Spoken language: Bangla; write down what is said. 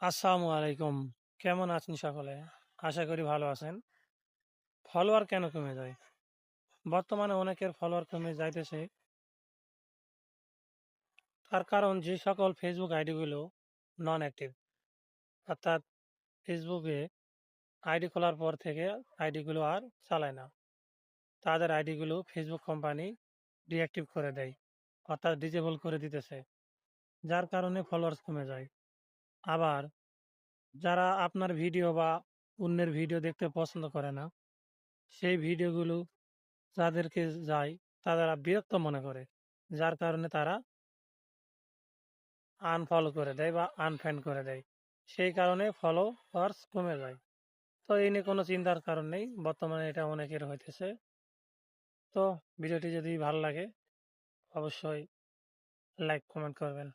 আসসালামু আলাইকুম। কেমন আছেন সকলে? আশা করি ভালো আছেন। ফলোয়ার কেন কমে যায়? বর্তমানে অনেকের ফলোয়ার কমে যাইতেছে। তার কারণ যে সকল ফেসবুক আইডিগুলো নন অ্যাক্টিভ অর্থাৎ ফেসবুকে আইডি খোলার পর থেকে আইডিগুলো আর চালায় না। তাদের আইডিগুলো ফেসবুক কোম্পানি ডিঅ্যাক্টিভ করে দেয়, অর্থাৎ ডিজেবল করে দিতেছে, যার কারণে ফলোয়ার্স কমে যায়। আবার যারা আপনার ভিডিও বা অন্যের ভিডিও দেখতে পছন্দ করে না, সেই ভিডিওগুলো যাদেরকে যায় তারা বিরক্ত মনে করে। যার কারণে তারা আনফলো করে দেয় বা আনফ্রেন্ড করে দেয়। সেই কারণে ফলো ফলোয়ার্স কমে যায়। তো এই নিয়ে কোনো চিন্তার কারণ নেই। বর্তমানে এটা অনেকের হইতেছে। তো ভিডিওটি যদি ভালো লাগে, অবশ্যই লাইক কমেন্ট করবেন।